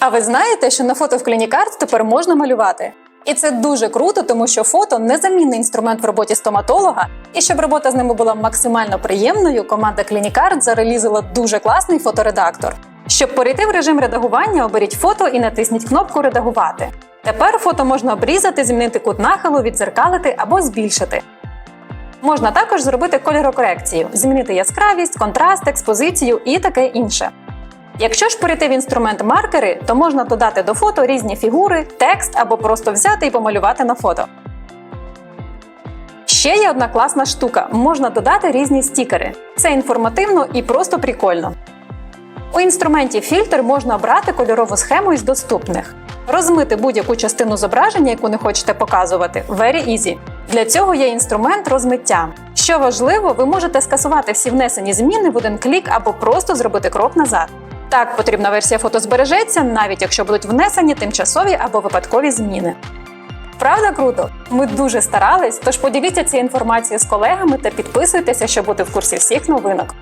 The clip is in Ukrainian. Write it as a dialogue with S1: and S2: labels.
S1: А ви знаєте, що на фото в Clinic тепер можна малювати? І це дуже круто, тому що фото незамінний інструмент в роботі стоматолога. І щоб робота з ними була максимально приємною, команда Clinic зарелізила дуже класний фоторедактор. Щоб перейти в режим редагування, оберіть фото і натисніть кнопку Редагувати. Тепер фото можна обрізати, змінити кут нахилу, відзеркалити або збільшити. Можна також зробити кольорокорекцію, змінити яскравість, контраст, експозицію і таке інше. Якщо ж перейти в інструмент маркери, то можна додати до фото різні фігури, текст або просто взяти і помалювати на фото. Ще є одна класна штука: можна додати різні стікери. Це інформативно і просто прикольно. У інструменті фільтр можна обрати кольорову схему із доступних. Розмити будь-яку частину зображення, яку не хочете показувати, very easy. Для цього є інструмент розмиття. Що важливо, ви можете скасувати всі внесені зміни в один клік або просто зробити крок назад. Так, потрібна версія фото збережеться, навіть якщо будуть внесені тимчасові або випадкові зміни. Правда круто? Ми дуже старались, тож поділіться цією інформацією з колегами та підписуйтеся, щоб бути в курсі всіх новинок.